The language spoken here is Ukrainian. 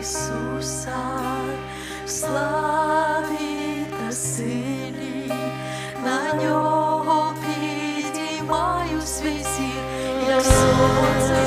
Ісуса, в славі та силі, на нього підіймаю свій зір, як сонце.